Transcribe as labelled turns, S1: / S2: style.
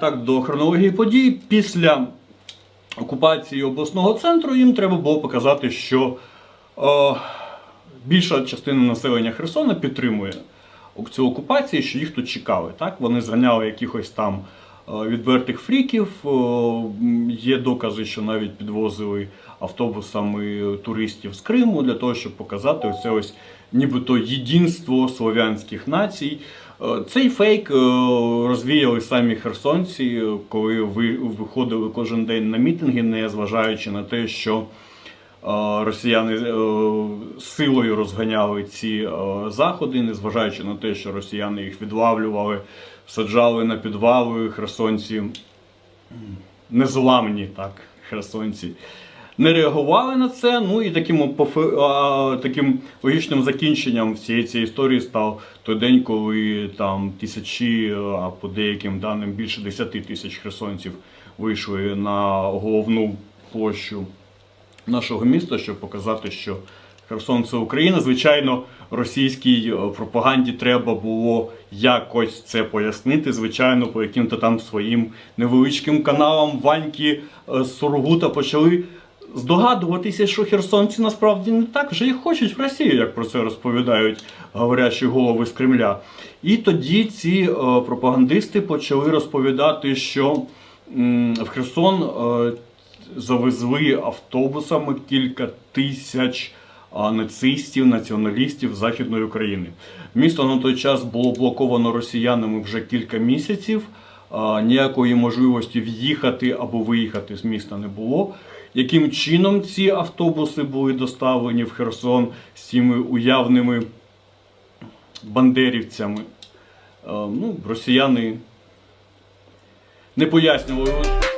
S1: так до хронології подій, після окупації обласного центру їм треба було показати, що е, більша частина населення Херсона підтримує цю окупацію, що їх тут чекали. Так? Вони зганяли якихось там е, відвертих фріків. е, Є докази, що навіть підвозили автобусами туристів з Криму для того, щоб показати оце ось нібито єдинство слов'янських націй. Е, Цей фейк е, розвіяли самі херсонці, е, коли ви виходили кожен день на мітинги, не зважаючи на те, що росіяни силою розганяли ці заходи, незважаючи на те, що росіяни їх відлавлювали, саджали на підвали, херсонці незламні, так, херсонці. Не реагували на це. Ну і таким, пофе- таким логічним закінченням всієї цієї історії став той день, коли там тисячі, а по деяким даним більше 10 тисяч херсонців вийшли на головну площу нашого міста, щоб показати, що Херсон це Україна. Звичайно, російській е, пропаганді треба було якось це пояснити. Звичайно, по яким-то там своїм невеличким каналам Ваньки е, з Сургута почали здогадуватися, що херсонці насправді не так вже і хочуть в Росію, як про це розповідають говорячі голови з Кремля. І тоді ці е, пропагандисти почали розповідати, що в Херсон е, завезли автобусами кілька тисяч нацистів, націоналістів Західної України. Місто на той час було блоковано росіянами вже кілька місяців. А, Ніякої можливості в'їхати або виїхати з міста не було. Яким чином ці автобуси були доставлені в Херсон з цими уявними бандерівцями? Ну, росіяни не пояснювали.